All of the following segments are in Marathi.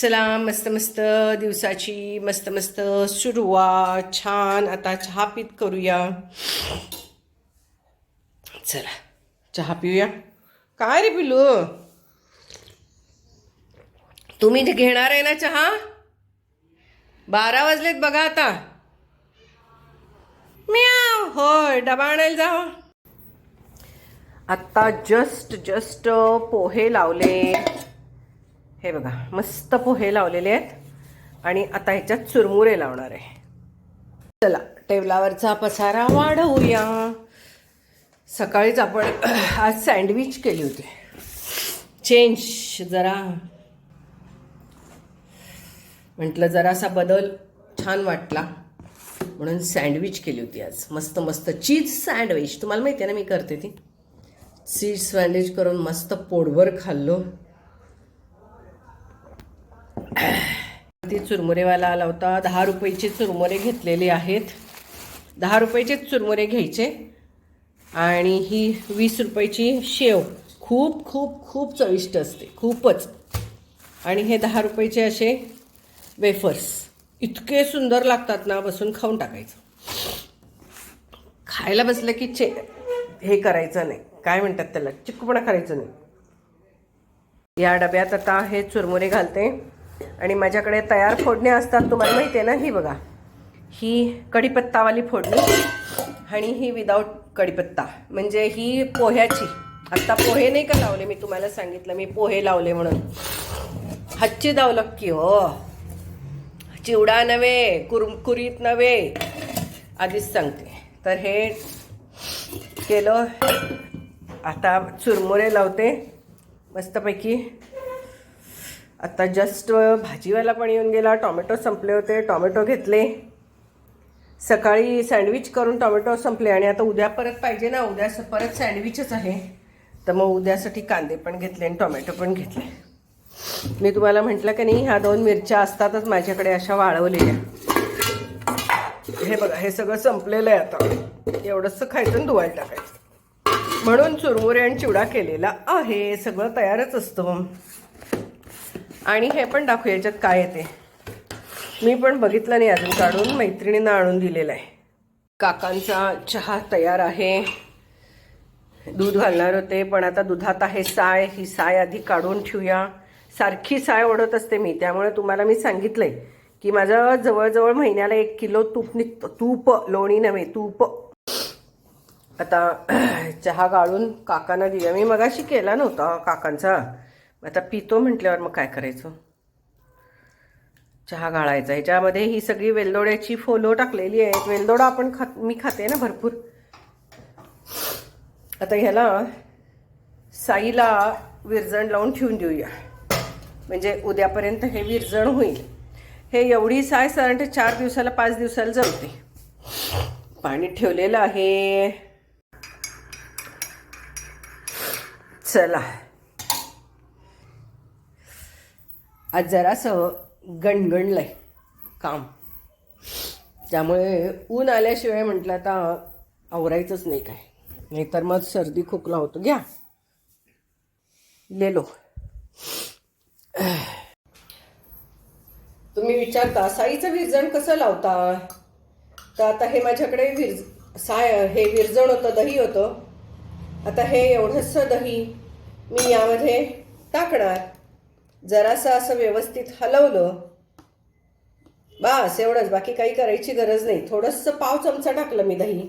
चला मस्त मस्त दिवसाची मस्त मस्त सुरुवात छान. आता चहा पीत करूया. चला चहा पिऊया. काय रे पिलू? तुम्ही ते घेणार आहे ना चहा? बारा वाजलेत बघा आता. म्याव होय डबा आणायला जा. आत्ता जस्ट जस्ट पोहे लावले. हे बघा मस्त पोहे लावलेले आहेत. आणि आता ह्याच्यात चुरमुरे लावणार आहे. चला टेबलावरचा पसारा वाढवूया. सकाळीच आपण आज सँडविच केली होती. चेंज जरा. म्हटलं जरासा बदल छान वाटला. म्हणून सँडविच केली होती आज. मस्त मस्त चीज सँडविच. तुम्हाला माहिती आहे ना मी करते ती. चीज सँडविच करून मस्त पोटभर खाल्लो. ती चुरमुरेवाला आला होता. दहा रुपयाचे चुरमुरे घेतलेले आहेत. दहा रुपयाचेच चुरमुरे घ्यायचे. आणि ही वीस रुपयाची शेव खूप खूप खूप चविष्ट असते. खूपच. आणि हे दहा रुपयाचे असे वेफर्स. इतके सुंदर लागतात ना बसून खाऊन टाकायचं. खायला बसलं की चे हे करायचं नाही. काय म्हणतात त्याला? चिकपणा करायचं नाही. या डब्यात आता हे चुरमुरे घालते. आणि माझ्याकडे तयार फोडण्या असतात तुम्हाला माहिती आहे ना? ही बघा. ही कढीपत्तावाली फोडणी आणि ही विदाऊट कढीपत्ता. म्हणजे ही पोह्याची. आत्ता पोहे नाही का लावले? मी तुम्हाला सांगितलं मी पोहे लावले म्हणून. हच्ची दावलं की हो. चिवडा नव्हे कुरकुरीत नव्हे. आधीच सांगते. तर हे केलं. आता चुरमुरे लावते. मस्तपैकी आत्ता जस्ट भाजीवाला पण येऊन गेला टॉमॅटो संपले होते टॉमॅटो घेतले. सकाळी सँडविच करून टॉमॅटो संपले आणि आता उद्या परत पाहिजे ना उद्या परत सँडविचच आहे. तर मग उद्यासाठी कांदे पण घेतले आणि टॉमॅटो पण घेतले. मी तुम्हाला म्हटलं की नाही ह्या दोन मिरच्या असतातच माझ्याकडे अशा वाळवलेल्या. हे बघा हे सगळं संपलेलं आहे आता. एवढंसं खायचं आणि धुवायला टाकायचं. म्हणून चुरमुरे आणि चिवडा केलेला आहे. सगळं तयारच असतं. आणि हे पण दाखवू याच्यात काय येते मी पण बघितलं नाही अजून काढून मैत्रिणींना आणून दिलेलं आहे. काकांचा चहा तयार आहे. दूध घालणार होते पण आता दुधात आहे साय ही साय आधी काढून ठेवूया. सारखी साय ओढत असते मी त्यामुळे तुम्हाला मी सांगितलंय की माझं जवळजवळ महिन्याला एक किलो तूप निघतं. तूप लोणी नव्हे तूप. आता चहा गाळून काकांना दिला. मी मगाशी केला नव्हता काकांचा. आता पितो म्हटल्यावर मग काय करायचं? चहा गाळायचा ह्याच्यामध्ये ही सगळी वेलदोड्याची फोलो टाकलेली आहेत. वेलदोडा आपण खात मी खाते ना भरपूर. आता ह्याला साईला विरजण लावून ठेवून देऊया. म्हणजे उद्यापर्यंत हे विरजण होईल. हे एवढी साय साधारणतः चार दिवसाला पाच दिवसाला जमते पाणी ठेवलेलं आहे. चला. आज जरासं गणगणलं आहे काम. त्यामुळे ऊन आल्याशिवाय म्हटलं आता आवरायचंच नाही काय. नाहीतर मग सर्दी खोकला होतो. घ्या. लेलो तुम्ही विचारता साईचं विरजण कसं लावता? तर आता हे माझ्याकडे विरज साय हे विरजण होतं दही होतं. आता हे एवढंसं दही मी यामध्ये टाकणार. जरासं असं व्यवस्थित हलवलं बस एवढंच. बाकी काही करायची गरज नाही. थोडंसं पाव चमचा टाकलं मी दही.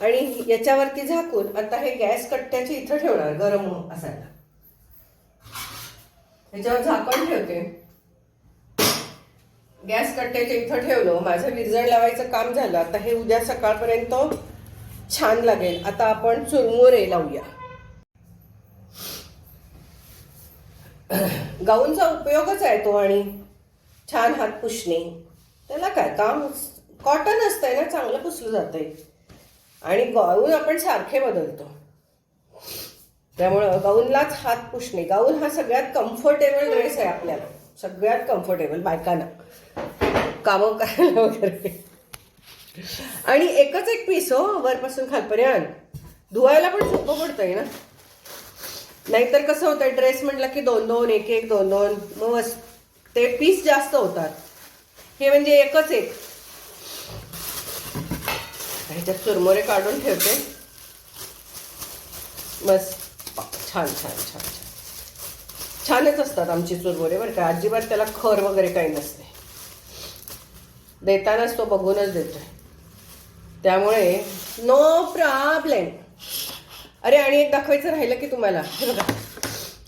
आणि याच्यावरती झाकून आता हे गॅस कट्ट्याचे इथं ठेवणार गरम असायला. ह्याच्यावर झाकण ठेवते. गॅस कट्ट्याच्या इथं ठेवलं. माझं विरजण लावायचं काम झालं. आता हे उद्या सकाळपर्यंत छान लागेल. आता आपण चुरमुरे लावूया. गाऊनचा उपयोगच आहे तो आणि छान हात पुसणे. त्याला काय काम कॉटन असतंय ना चांगलं पुसलं जातंय. आणि गाऊन आपण सारखे बदलतो. त्यामुळं गाऊनलाच हात पुसणे. गाऊन हा सगळ्यात कम्फर्टेबल ड्रेस आहे आपल्याला. सगळ्यात कम्फर्टेबल बायकांना. कामं करायला वगैरे. आणि एकच एक पीस हो वरपासून खालपर्यंत. धुवायला पण सोपं पडतंय ना. नाहीतर कसं होतं ड्रेस म्हटलं की दोन दोन एक एक दोन दोन मग ते पीस जास्त होतात. हे म्हणजे एकच एक. ह्याच्यात चुरमुरे काढून ठेवते. बस. छान छान छान छान. छानच असतात आमची चुरमुरे बरं का. अजिबात त्याला खर वगैरे काही नसते. देतानाच तो बघूनच देतोय. त्यामुळे नो प्रॉब्लेम अरे आणि एक दाखवायचं राहिलं की तुम्हाला. हे बघा.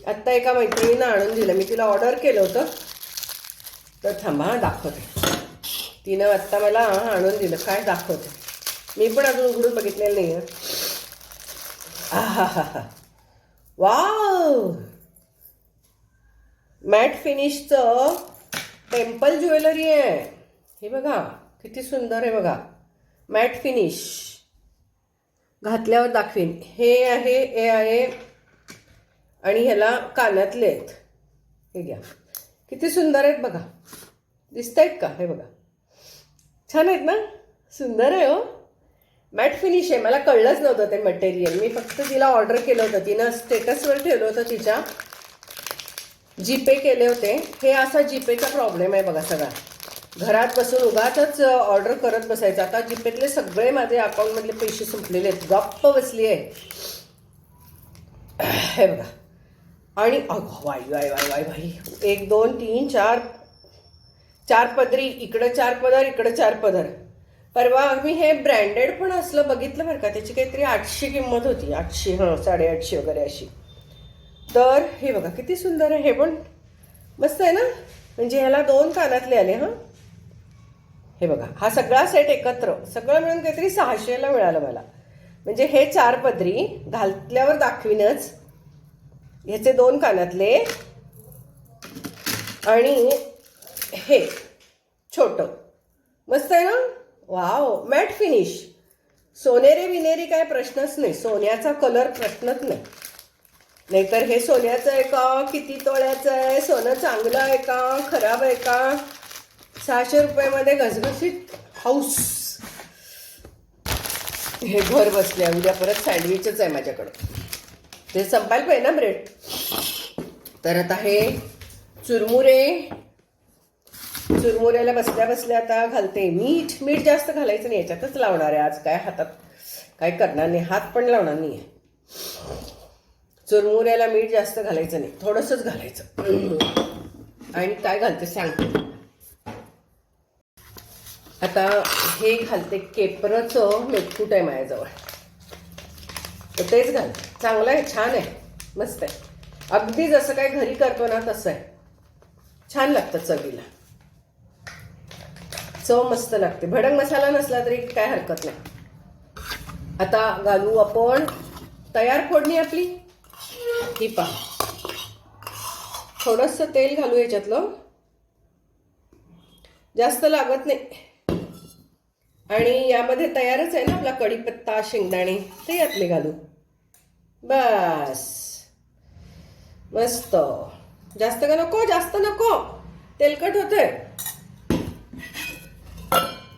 आत्ता एका मैत्रिणीनं आणून दिलं. मी तिला ऑर्डर केलं होतं. तर थांबा दाखवते. तिनं आत्ता मला आणून दिलं. काय दाखवते? मी पण अजून उघडून बघितलेलं नाही आहे हा वाव! मॅट फिनिशचं टेम्पल ज्वेलरी आहे. हे बघा किती सुंदर आहे बघा. Matte finish. घातल्यावर दाखवीन. हे आहे हे आहे आणि ह्याला कानातले आहेत. हे घ्या. किती सुंदर आहेत बघा. दिसत आहेत का? हे बघा. छान आहेत ना? सुंदर आहे हो. मॅट फिनिश आहे. मला कळलंच नव्हतं ते मटेरियल. मी फक्त तिला ऑर्डर केलं होतं. तिनं स्टेटसवर ठेवलं होतं तिच्या. जीपे केले होते. हे असा जीपेचा प्रॉब्लेम आहे बघा सगळा. घरात बसून उगाच ऑर्डर करत बसायचं. आता जीपेतले सगळे माझे अकाउंटमधले पैसे संपलेले आहेत. गप्प बसली आहे. हे बघा. आणि अगं वाय वाय वाय भाई वाई. एक दोन तीन चार चार पदरी. इकडं चार पदर इकडं चार पदर. परवा मी हे ब्रँडेड पण असलं बघितलं बरं का? त्याची काहीतरी आठशे किंमत होती. आठशे हां साडेआठशे वगैरे अशी. तर हे बघा किती सुंदर आहे हे पण. मस्त आहे ना? म्हणजे ह्याला दोन कानातले आले हां? हे बघा हा सगळा सेट एकत्र सगळं मिळून काहीतरी सहाशेला मिळालं मला. म्हणजे हे चार पदरी घातल्यावर दाखवीनच. ह्याचे दोन कानातले आणि हे छोट. मस्त आहे ना? Wow matte finish. सोनेरी विनेरी काय प्रश्नच नाही सोन्याचा कलर प्रश्नच नाही. नाहीतर हे सोन्याचं आहे का? किती तोळ्याचं आहे? सोनं चांगलं आहे का? खराब आहे का? सहाशे रुपयामध्ये घसघशीत हाऊस हे घर बसले उद्या परत सँडविचच आहे माझ्याकडं. ते संपायला पाहिजे ना ब्रेड तर आता हे चुरमुरे. चुरमुऱ्याला बसल्या बसल्या आता घालते. मीठ मीठ जास्त घालायचं नाही. याच्यातच लावणार आहे आज. काय हातात काय करणार नाही. हात पण लावणार नाही आहे चुरमुऱ्याला मीठ जास्त घालायचं नाही. थोडंसंच घालायचं. आणि काय घालते सांगते आता हे घालते केपरचं मेटकूट आहे माझ्याजवळ. तर तेच घाल. चांगलं आहे छान आहे मस्त आहे. अगदी जसं काय घरी करतो ना तसं आहे. छान लागतं चवीला. चव मस्त लागते. भडंग मसाला नसला तरी काय हरकत नाही. आता घालू आपण तयार फोडणी आपली. ही पहा. थोडंसं तेल घालू याच्यातलं. जास्त लागत नाही. आणि यामध्ये तयारच आहे ना आपला कढीपत्ता शेंगदाणे ते यातले घालू. बस. मस्त. जास्त का नको? जास्त नको. तेलकट होतंय.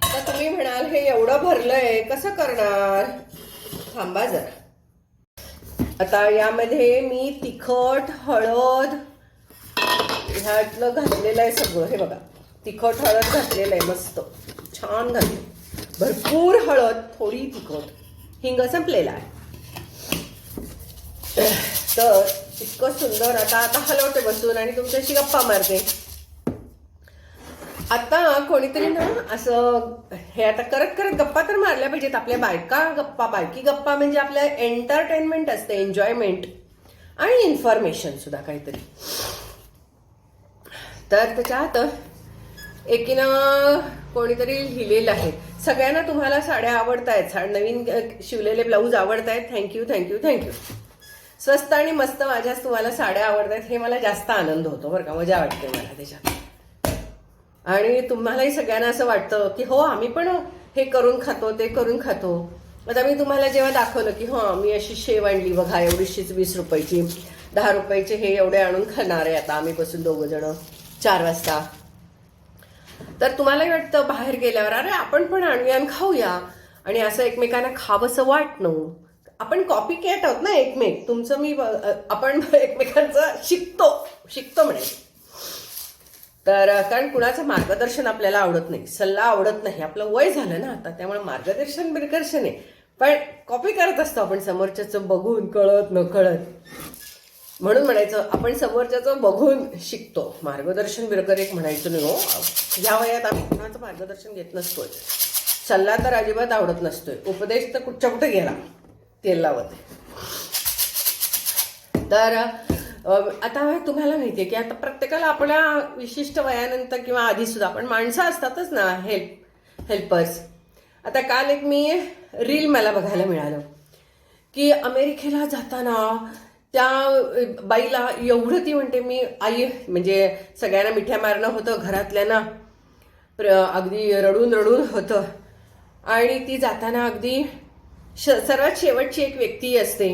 आता तुम्ही म्हणाल हे एवढं भरलंय कसं करणार? थांबा जरा. आता यामध्ये मी तिखट हळद ह्यातलं घातलेलं आहे सगळं. हे बघा. तिखट हळद घातलेलं आहे मस्त. छान घातलं. भरपूर हळद थोडी तिखट. हिंग संपलेला आहे. तर इतकं सुंदर. आता आता हलवते बसून आणि तुमच्याशी गप्पा मारते. आता कोणीतरी ना असं हे आता करत करत गप्पा तर मारल्या पाहिजेत. आपल्या बायका गप्पा बायकी गप्पा म्हणजे आपल्या एंटरटेनमेंट असते एन्जॉयमेंट आणि इन्फॉर्मेशन सुद्धा काहीतरी. तर त्याच्यात एकीनं कोणीतरी लिहिलेलं आहे. सगळ्यांना तुम्हाला साड्या आवडत आहेत नवीन शिवलेले ब्लाऊज आवडत आहेत थँक्यू थँक्यू थँक्यू स्वस्त आणि मस्त माझ्याच तुम्हाला साड्या आवडत आहेत हे मला जास्त आनंद होतो बरं का. मजा वाटते मला त्याच्यात. आणि तुम्हालाही सगळ्यांना असं वाटतं की हो आम्ही पण हे करून खातो ते करून खातो. आता मी तुम्हाला जेव्हा दाखवलं की हो मी अशी शेव आणली बघा एवढीशीच वीस रुपयाची दहा रुपयाचे हे एवढे आणून खाणार आहे आता आम्ही बसून दोघं जण. चार वाजता. तर तुम्हालाही वाटतं बाहेर गेल्यावर अरे आपण पण आणूया आणि खाऊया. आणि असं एकमेकांना खावंसं वाटणं. आपण कॉपी कॅट आहोत ना एकमेक. तुमचं मी आपण एकमेकांचं शिकतो. शिकतो म्हणे. तर कारण कुणाचं मार्गदर्शन आपल्याला आवडत नाही सल्ला आवडत नाही. आपलं वय झालं ना आता त्यामुळे मार्गदर्शन बिरकर्षण आहे. पण कॉपी करत असतो आपण समोरच्याचं बघून कळत न कळत म्हणून म्हणायचं आपण समोरच्याचं बघून शिकतो. मार्गदर्शन बिरकर एक म्हणायचं नाही हो या वयात आम्ही कुणाचं मार्गदर्शन घेत नसतोय. सल्ला तर अजिबात आवडत नसतोय. उपदेश तर कुठच्या कुठे गेला? तेल लावत तर आता तुम्हाला माहितीये की आता प्रत्येकाला आपल्या विशिष्ट वयानंतर किंवा आधी सुद्धा आपण माणसं असतातच ना हेल्प हेल्पर्स. आता काल एक मी रील मला बघायला मिळालं की अमेरिकेला जाताना त्या बाईला एवढं ती म्हणते मी आई म्हणजे सगळ्यांना मिठ्या मारणं होतं घरातल्यांना प्र अगदी रडून रडून होतं. आणि ती जाताना अगदी श सर्वात शेवटची एक व्यक्ती असते.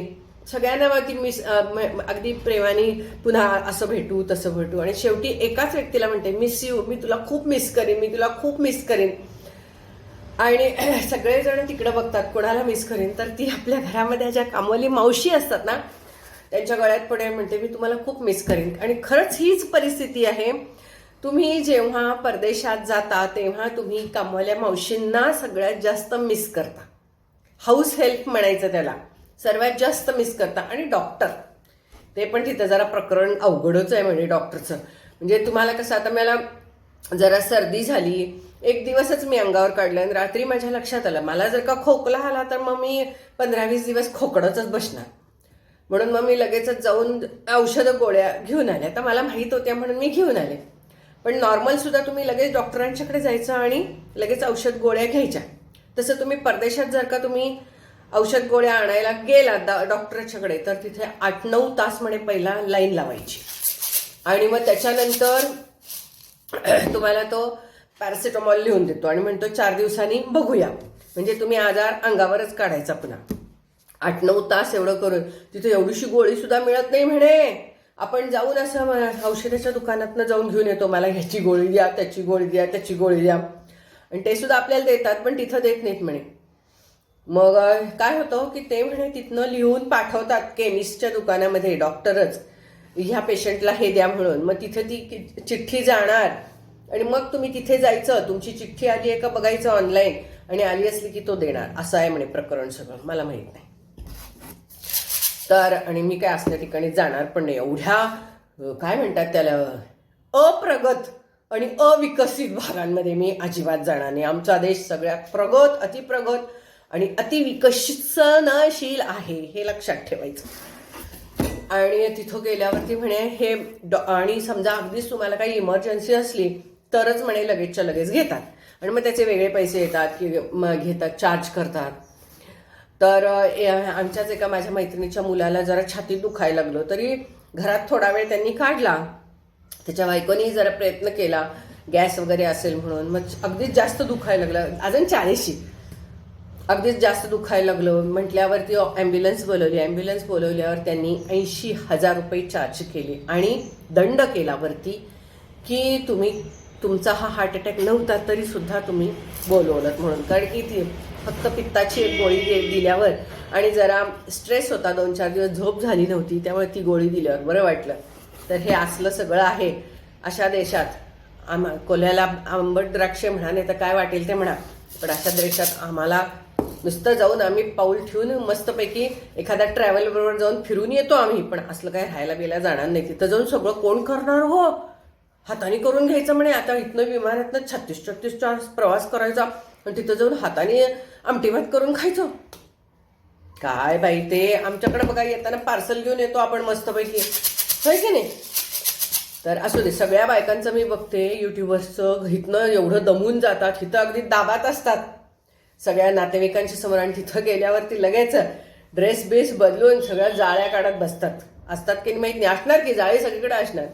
सगळ्यांना मग ती मिस म- अगदी प्रेमाने पुन्हा असं भेटू तसं भेटू. आणि शेवटी एकाच व्यक्तीला म्हणते मिस यू मी तुला खूप मिस करेन मी तुला खूप मिस करेन. आणि सगळेजण तिकडं बघतात कोणाला मिस करेन? तर ती आपल्या घरामध्ये ज्या कामवाली मावशी असतात ना त्यांच्या गळ्यात पडेल म्हणते मी तुम्हाला खूप मिस करेन. आणि खरंच हीच परिस्थिती आहे. तुम्ही जेव्हा परदेशात जाता तेव्हा तुम्ही कामवाल्या मावशींना सगळ्यात जास्त मिस करता. हाऊस हेल्प म्हणायचं त्याला. सर्वात जास्त मिस करता. आणि डॉक्टर ते पण तिथं जरा प्रकरण अवघडच आहे म्हणजे डॉक्टरचं म्हणजे तुम्हाला कसं आता मला जरा सर्दी झाली. एक दिवसच मी अंगावर काढलं आणि रात्री माझ्या लक्षात आलं. मला जर का खोकला आला तर मग मी पंधरा वीस दिवस खोकडतच बसणार. म्हणून मग मी लगेचच जाऊन औषधं गोळ्या घेऊन आल्या तर मला माहीत होत्या म्हणून मी घेऊन आले. पण नॉर्मलसुद्धा तुम्ही लगेच डॉक्टरांच्याकडे जायचं आणि लगेच औषध गोळ्या घ्यायच्या. तसं तुम्ही परदेशात जर का तुम्ही औषध गोळ्या आणायला गेला डॉक्टरच्याकडे तर तिथे आठ नऊ तास म्हणे पहिला लाईन लावायची. आणि मग त्याच्यानंतर तुम्हाला तो पॅरासिटामॉल लिहून देतो आणि म्हणतो चार दिवसांनी बघूया. म्हणजे तुम्ही आजार अंगावरच काढायचा पुन्हा. आठ नऊ तास एवढं करून. तिथे एवढीशी गोळी सुद्धा मिळत नाही म्हणे. आपण जाऊन असं औषधाच्या दुकानातनं जाऊन घेऊन येतो. मला ह्याची गोळी द्या त्याची गोळी द्या त्याची गोळी द्या. आणि ते सुद्धा आपल्याला देतात पण तिथं देत नाहीत म्हणे. मग काय होतं की ते म्हणे तिथनं लिहून पाठवतात केमिस्टच्या दुकानामध्ये डॉक्टरच. ह्या पेशंटला हे द्या म्हणून. मग तिथे ती चिठ्ठी जाणार. आणि मग तुम्ही तिथे जायचं. तुमची चिठ्ठी आली आहे का बघायचं ऑनलाईन. आणि आली असली की तो देणार. असं आहे म्हणे प्रकरण सगळं. मला माहीत नाही. तर आणि मी काय असल्या ठिकाणी जाणार पण नाही. एवढ्या काय म्हणतात त्याला अप्रगत आणि अविकसित भागांमध्ये मी अजिबात जाणार नाही. आमचा देश सगळ्यात प्रगत अतिप्रगत आणि अतिविकसनशील आहे हे लक्षात ठेवायचं. आणि तिथं गेल्यावरती म्हणे हे डॉ- आणि समजा अगदीच तुम्हाला काही इमर्जन्सी असली तरच म्हणे लगेचच्या लगेच घेतात. आणि मग त्याचे वेगळे पैसे येतात की घेतात चार्ज करतात. तर ए- आमच्याच एका माझ्या मैत्रिणीच्या मुलाला जरा छातीत दुखायला लागलं. तरी घरात थोडा वेळ त्यांनी काढला. त्याच्या बायकोनी जरा प्रयत्न केला. गॅस वगैरे असेल म्हणून. मग अगदीच जास्त दुखायला लागलं. अजून चाळीशी. अगदीच जास्त दुखायला लागलं. म्हटल्यावरती ॲम्ब्युलन्स बोलवली. ॲम्ब्युलन्स बोलवल्यावर त्यांनी ऐंशी हजार रुपये चार्ज केले. आणि दंड केला वरती की तुम्ही तुमचा हा हार्ट अटॅक नव्हता तरी सुद्धा तुम्ही बोलवलं म्हणून. कारण की ती फक्त पित्ताची एक गोळी दिल्यावर आणि जरा स्ट्रेस होता दोन चार दिवस झोप झाली नव्हती त्यामुळे ती गोळी दिल्यावर. बरं वाटलं. तर हे असलं सगळं आहे अशा देशात. आम कोल्ह्याला आंबट द्राक्षे म्हणा नाही तर काय वाटेल ते म्हणा. पण अशा देशात आम्हाला नुसतं जाऊन आम्ही पाऊल ठेवून मस्तपैकी एखाद्या ट्रॅव्हल बरोबर जाऊन फिरून येतो आम्ही. पण असलं काय राहायला बिला जाणार नाही. तिथं जाऊन सगळं कोण करणार हो? हाताने करून घ्यायचं म्हणे. आता इथनं विमानातनं छत्तीस छत्तीस तास प्रवास करायचा. आणि तिथं जाऊन हाताने आमटी भात करून खायचं. काय बाई ते? आमच्याकडे बघा येताना पार्सल घेऊन येतो आपण मस्तपैकी. होय की नाही? तर असू दे सगळ्या बायकांचं मी बघते युट्यूबर्सचं इथनं एवढं दमून जातात. तिथं अगदी दाबात असतात. सगळ्या नातेवाईकांशी समोर आणि तिथं गेल्यावरती लगेच ड्रेस बेस बदलून सगळ्या जाळ्या काढत बसतात. असतात की नाही नाही. असणार की जाळे सगळीकडे असणार.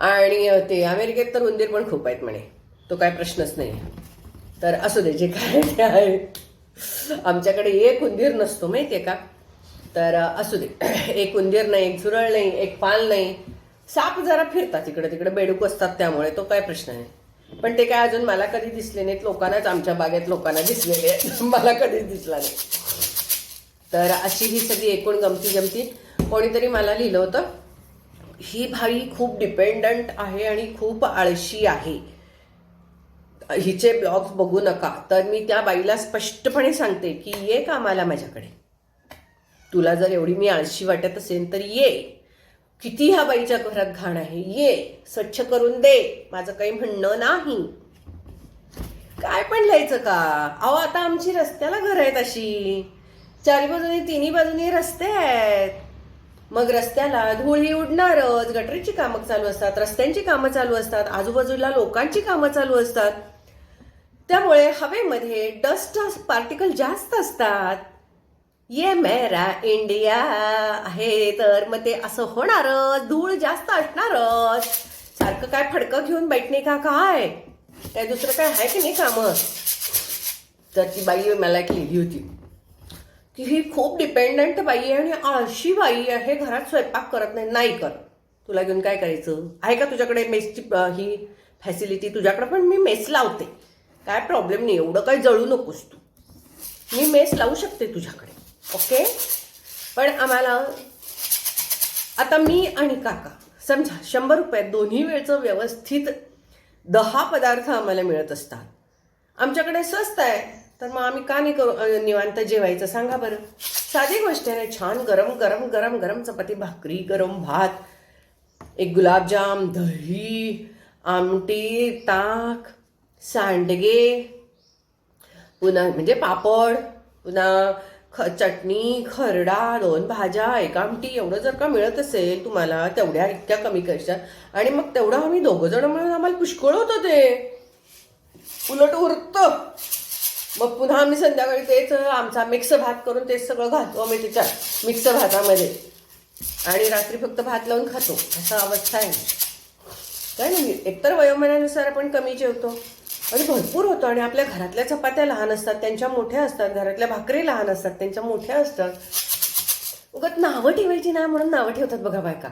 आणि ते अमेरिकेत तर उंदीर पण खूप आहेत म्हणे. तो काय प्रश्नच नाही तर असू दे जे काय ते आहे. आमच्याकडे एक उंदीर नसतो माहितीये का? तर असू दे. एक उंदीर नाही एक झुरळ नाही एक पाल नाही. साप जरा फिरतात इकडे तिकडे बेडूक असतात त्यामुळे तो काय प्रश्न आहे. पण ते काय अजून मला कधी दिसले नाहीत लोकांनाच आमच्या बागेत लोकांना दिसलेले आहेत मला कधीच दिसला नाही. तर अशी ही सगळी एकूण गमती जमती कोणीतरी मला लिहिलं होतं. ही भाई खूप डिपेंडंट आहे आणि खूप आळशी आहे. हिचे ब्लॉग्स बघू नका. तर मी त्या बाईला स्पष्टपणे सांगते की ये कामाला माझ्याकडे. तुला जर एवढी मी आळशी वाटत असेल तर ये. किती ह्या बाईच्या घरात घाण आहे? ये. स्वच्छ करून दे. माझं काही म्हणणं नाही. काय पण लिहायचं का? अहो आता आमची रस्त्याला घर आहेत अशी. चारी बाजूनी तिन्ही बाजूनी रस्ते आहेत. मग रस्त्याला धूळ ही उडणारच गटरीची कामं चालू असतात रस्त्यांची कामं चालू असतात आजूबाजूला लोकांची कामं चालू असतात. त्यामुळे हवेमध्ये डस्ट पार्टिकल जास्त असतात. ये मेरा इंडिया आहे तर मग ते असं होणारच धूळ जास्त असणारच. सारखं काय फडकं घेऊन बैठणे का काय? काय दुसरं काय आहे की नाही कामं? तर ती बाई मला एक लिहिली होती. की ही खूप डिपेंडंट बाई आहे आणि आळशी बाई आहे घरात स्वयंपाक करत नाही नाही कर तुला घेऊन काय करायचं? आहे का तुझ्याकडे मेसची ही फॅसिलिटी तुझ्याकडे? पण मी मेस लावते. काय प्रॉब्लेम नाही एवढं काही जळू नकोस तू. मी मेस लावू शकते तुझ्याकडे ओके पण आम्हाला आता मी आणि काका समजा शंभर रुपयात दोन्ही वेळचं व्यवस्थित दहा पदार्थ आम्हाला मिळत असतात. आमच्याकडे स्वस्त आहे. तर मग आम्ही का नाही करू निवांत जेवायचं? सांगा बरं. साधी गोष्ट आहे छान गरम गरम गरम गरम चपाती भाकरी गरम भात एक गुलाबजाम दही आमटी ताक सांडगे पुन्हा म्हणजे पापड पुन्हा ख चटणी खरडा दोन भाज्या एक आमटी एवढं जर का मिळत असेल तुम्हाला तेवढ्या इतक्या कमी करशा आणि मग तेवढं आम्ही दोघं जण म्हणून आम्हाला पुष्कळ होतं ते. उलट उरतं. मग पुन्हा आम्ही संध्याकाळी तेच आमचा मिक्स भात करून तेच सगळं घालतो आम्ही त्याच्यात मिक्स भातामध्ये. आणि रात्री फक्त भात लावून खातो असा अवस्था आहे. काय नाही एकतर वयोमानानुसार आपण कमी जेवतो. आणि भरपूर होतो आणि आपल्या घरातल्या चपात्या लहान असतात त्यांच्या मोठ्या असतात घरातल्या भाकरी लहान असतात त्यांच्या मोठ्या असतात. उगत नावं ठेवायची ना म्हणून नावं ठेवतात बघा बायका.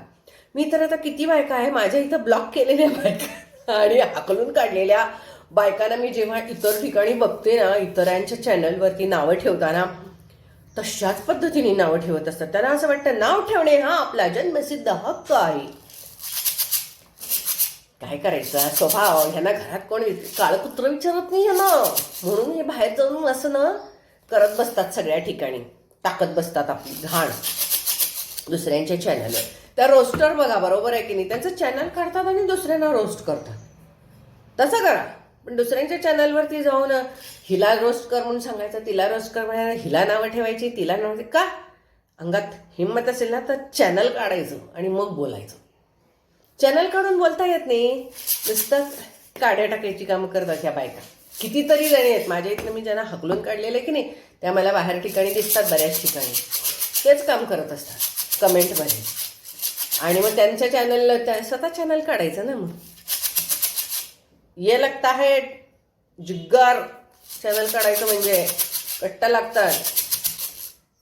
मी तर आता किती बायका आहे माझ्या इथं ब्लॉक केलेल्या बायका आणि आकलून काढलेल्या बायकांना मी जेव्हा इतर ठिकाणी बघते ना इतरांच्या चॅनलवरती नावं ठेवताना तशाच पद्धतीने नावं ठेवत असतात. त्यांना असं वाटतं नाव ठेवणे हा आपला जन्मसिद्ध हक्क आहे. काय करायचं? हा स्वभाव ह्यांना घरात कोण काळकुत्र विचारत नाही ना. म्हणून हे बाहेर जाऊन असं ना करत बसतात सगळ्या ठिकाणी. टाकत बसतात आपली घाण. दुसऱ्यांच्या चॅनलवर. त्या रोस्टर बघा बरोबर आहे की नाही? त्यांचं चॅनल काढतात आणि दुसऱ्यांना रोस्ट करतात. तसं करा. पण दुसऱ्यांच्या चॅनलवरती जाऊन हिला रोस्ट कर म्हणून सांगायचं तिला रोस्ट कर म्हणायला हिला नावं ठेवायची तिला नावं का? अंगात हिंमत असेल ना तर चॅनल काढायचं आणि मग बोलायचं. चॅनल काढून बोलता येत नाही. नुसतं काड्या टाकायची कामं करतात ह्या बायका. कितीतरी जणी आहेत. माझ्या इथलं मी ज्यांना हकलून काढलेले की नाही त्या मला बाहेर ठिकाणी दिसतात बऱ्याच ठिकाणी. तेच काम करत असतात कमेंटमध्ये आणि मग त्यांच्या चॅनलला त्या स्वतः चॅनल काढायचं ना मग. ये लगता आहे जिग्गार चॅनल काढायचं म्हणजे कट्टा लागतात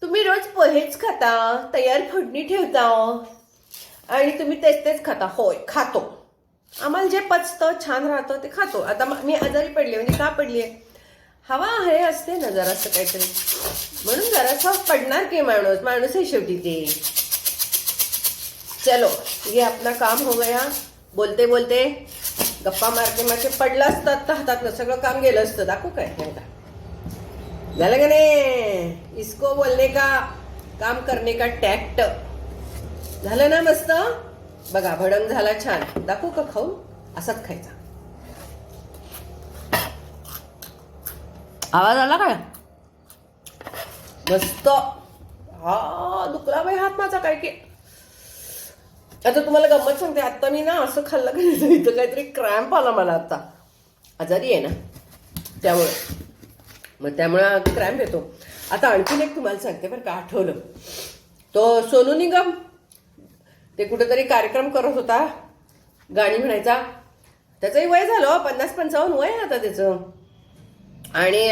तुम्ही रोज पोहेच खाता तयार फोडणी ठेवता? आणि तुम्ही तेच तेच खाता होय खातो. आम्हाला जे पचतं छान राहतं ते खातो. आता मी आजारी पडले म्हणजे का पडली आहे? हवा आहे असते ना जरासं काहीतरी. म्हणून जरासा पडणार की माणूस? माणूस आहे शेवटी ते. चलो ये अपना काम हो गया. बोलते बोलते. गप्पा मारते मारते पडलं असतात तर हातात सगळं काम गेलं असतं. दाखवू काय? एकदा. झालं का नाही? इसको बोलणे का काम करणे का टॅक्ट. झालं ना मस्त? बघा भडंग झाला छान. दाखवू का खाऊ असाच खायचा. आवाज आला काय मस्त. हा दुखला बाई हात माझा काय की? आता तुम्हाला गंमत सांगते आता मी ना असं खाल्लं की इथं काहीतरी क्रॅम्प आला मला आता. आजारी आहे ना त्यामुळे. मग त्यामुळे क्रॅम्प येतो. आता आणखीन एक तुम्हाला सांगते बरं का आठवलं. तो सोनू निगम ते कुठेतरी कार्यक्रम करत होता गाणी म्हणायचा. त्याचंही वय झालं हो, पन्नास पंचावन्न वय आता त्याचं. आणि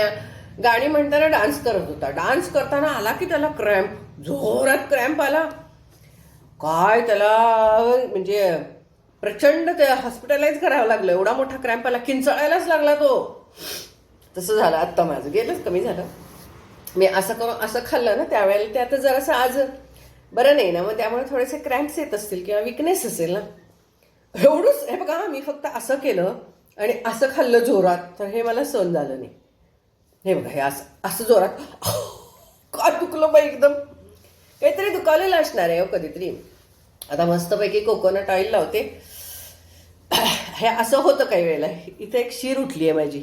गाणी म्हणताना डान्स करत होता. डान्स करताना आला की त्याला क्रॅम्प जोरात क्रॅम्प आला. काय त्याला म्हणजे प्रचंड ते हॉस्पिटलाइज करावं लागलं. एवढा मोठा क्रॅम्प आला किंचाळायलाच लागला तो. तसं झालं. आत्ता माझं गेलंच कमी झालं. मी असं करून असं खाल्लं ना त्यावेळेला ते आता जरासं आज बरं नाही ना मग त्यामुळे थोडेसे क्रॅम्प्स येत असतील किंवा विकनेस असेल ना. एवढंच हे बघा मी फक्त असं केलं आणि असं खाल्लं जोरात. तर हे मला सहन झालं नाही. हे बघा हे असं असं जोरात का दुखलं बाई एकदम. काहीतरी दुखावलेलं असणार आहे हो कधीतरी. आता मस्तपैकी कोकोनट ऑइल लावते. हे असं होतं काही वेळेला. इथं एक शीर उठली आहे माझी.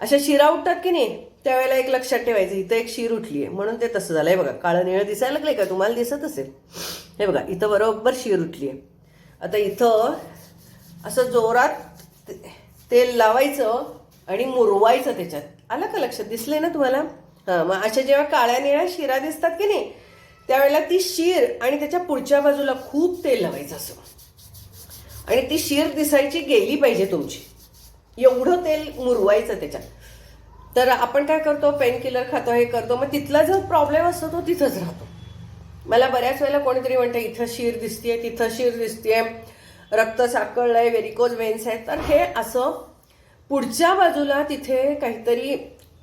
अशा शिरा उठतात की नाही त्यावेळेला एक लक्षात ठेवायचं इथं एक शीर उठली आहे म्हणून ते तसं झालंय. बघा काळं निळं दिसायला लागलंय का? तुम्हाला दिसत असेल. हे बघा इथं बरोबर शीर उठली आहे आता इथं असं जोरात तेल लावायचं आणि मुरवायचं त्याच्यात. आलं का लक्षात? दिसलंय ना तुम्हाला? हां मग अशा जेव्हा काळ्या निळ्या शिरा दिसतात की नाही त्यावेळेला ती शीर आणि त्याच्या पुढच्या बाजूला खूप तेल लावायचं असं. आणि ती शीर दिसायची गेली पाहिजे तुमची. एवढं तेल मुरवायचं त्याच्यात. तर आपण काय करतो पेन किलर खातो हे करतो मग तिथला जो प्रॉब्लेम असतो तो तिथंच राहतो. मला बऱ्याच वेळेला कोणीतरी म्हणतं इथं शीर दिसतीये तिथं शीर दिसतीये. रक्त साकळलं आहे व्हेरिकोज वेन्स आहेत. तर हे असं पुढच्या बाजूला तिथे काहीतरी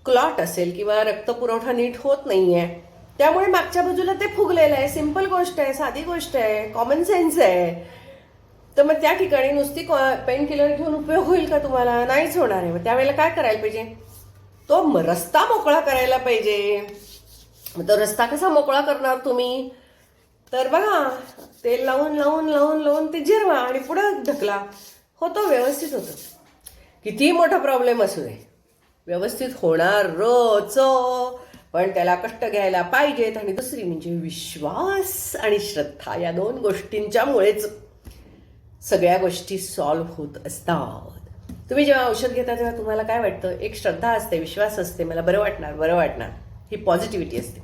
क्लॉट असेल किंवा रक्तपुरवठा नीट होत नाही आहे त्यामुळे मागच्या बाजूला ते फुगलेलं आहे. सिंपल गोष्ट आहे साधी गोष्ट आहे कॉमन सेन्स आहे. तर मग त्या ठिकाणी नुसती पेन किलर घेऊन उपयोग होईल का तुम्हाला? नाहीच होणार आहे. मग त्यावेळेला काय करायला पाहिजे? तो म- रस्ता मोकळा करायला पाहिजे. मग तो रस्ता कसा मोकळा करणार तुम्ही? तर बघा तेल लावून लावून लावून लावून ते जिरवा आणि पुढं ढकला. होतो व्यवस्थित होतो. कितीही मोठा प्रॉब्लेम असू दे. व्यवस्थित होणार रोच पण त्याला कष्ट घ्यायला पाहिजेत आणि दुसरी म्हणजे विश्वास आणि श्रद्धा या दोन गोष्टींच्यामुळेच सगळ्या गोष्टी सॉल्व्ह होत असतात. तुम्ही जेव्हा औषध घेता तेव्हा तुम्हाला काय वाटतं? एक श्रद्धा असते विश्वास असते. मला बरं वाटणार बरं वाटणार. ही पॉझिटिव्हिटी असते.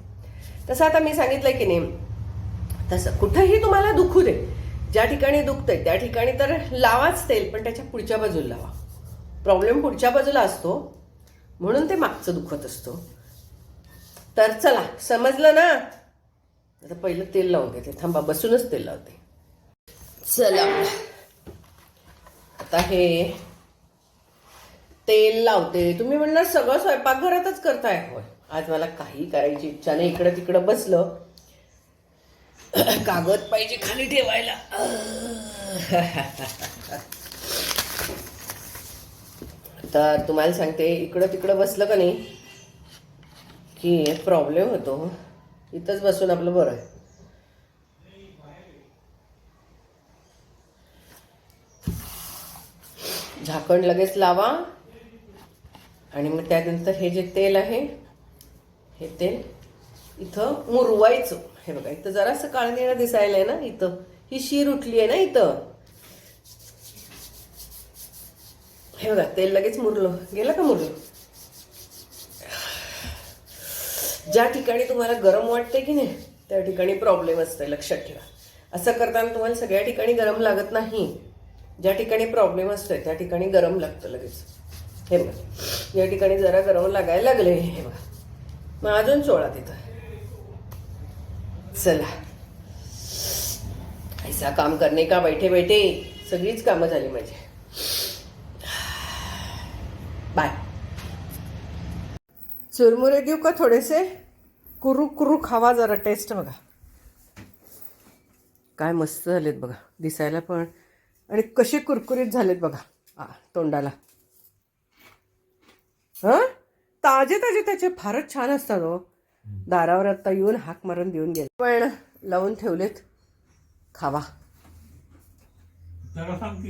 तसं आता मी सांगितलंय की नाही तसं कुठंही तुम्हाला दुखू दे. ज्या ठिकाणी दुखतंय त्या ठिकाणी तर लावाच तेल पण त्याच्या पुढच्या बाजूला लावा. प्रॉब्लेम पुढच्या बाजूला असतो. म्हणून ते मागचं दुखत असतो. तर चला समजलं ना? आता पहिलं तेल लावून घेते थांबा बसूनच तेल लावते. चला. आता हे तेल लावते. तुम्ही म्हणणार सगळं स्वयंपाकघरातच करताय? होय. आज मला काही करायची इच्छा नाही. इकडं तिकडं बसलं. कागद पाहिजे खाली ठेवायला. तर तुम्हाला सांगते इकडं तिकडं बसलं का नाही? की प्रॉब्लेम होतो. इथंच बसून आपलं बरं आहे. झाकण लगेच लावा. आणि मग त्यानंतर हे जे तेल आहे हे तेल इथं मुरवायचं. हे बघा इथं जरासं काळनिळं दिसायला आहे ना इथं. ही शीर उठली आहे ना इथं. हे बघा तेल लगेच मुरलं. गेलं का मुरलं? ज्या ठिकाणी तुम्हाला गरम वाटते की नाही त्या ठिकाणी प्रॉब्लेम असते लक्षात ठेवा. असं करताना तुम्हाला सगळ्या ठिकाणी गरम लागत नाही. ज्या ठिकाणी प्रॉब्लेम असतोय त्या ठिकाणी गरम लागतं लगेच. हे बघा या ठिकाणी जरा गरम लागायला लागले हे बघा. मग अजून सोळा तिथं चला. ऐसा काम करणे का? बैठे बैठे सगळीच कामं झाली माझी. चुरमुरे देऊ का थोडेसे? कुरू कुरू खावा जरा टेस्ट बघा. काय मस्त झालेत बघा दिसायला पण. आणि कसे कुरकुरीत झालेत बघा आ तोंडाला. हं? ताजे ताजे त्याचे फारच छान असतात हो. दारावर आत्ता येऊन हाक मारून देऊन गेले. पण लावून ठेवलेत. खावा.